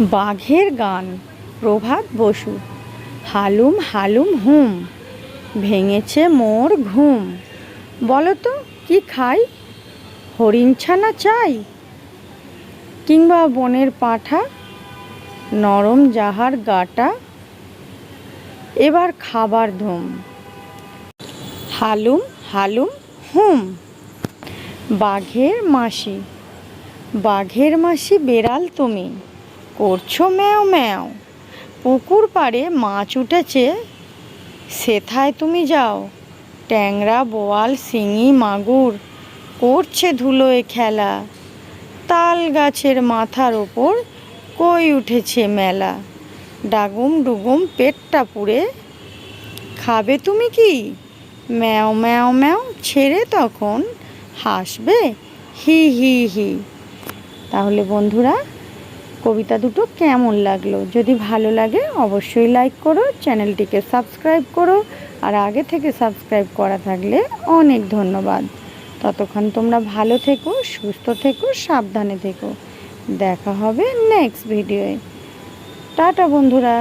বাঘের গান, প্রভাত বসু। হালুম হালুম হুম, ভেঙেছে মোর ঘুম। বলো তো কি খাই? হরিণ ছানা চাই? কিংবা বনের পাঠা, নরম যাহার গাটা, এবার খাবার ধুম। হালুম হালুম হুম, বাঘের মাসি। বাঘের মাসি বেড়াল তুমি। করছ ম্যাও ম্যাও। পুকুর পাড়ে মাছ উঠেছে, সেথায় তুমি যাও। ট্যাংরা, বোয়াল, শিঙি, মাগুর, করছে ধুলোয় খেলা। তাল গাছের মাথার ওপর কই উঠেছে মেলা। ডাগুম ডুগুম পেটটা পুড়ে, খাবে তুমি কি? ম্যাও ম্যাও ম্যাও, ছেড়ে তখন হাসবে, হি হি হি। তাহলে বন্ধুরা কবিতা দুটো কেমন লাগল? যদি ভালো লাগে, অবশ্যই লাইক করো, চ্যানেলটিকে সাবস্ক্রাইব করো, আর আগে থেকে সাবস্ক্রাইব করা থাকলে অনেক ধন্যবাদ। ততক্ষণ তোমরা ভালো থেকো, সুস্থ থেকো, সাবধানে থেকো। দেখা হবে নেক্সট ভিডিওয়ে টাটা বন্ধুরা।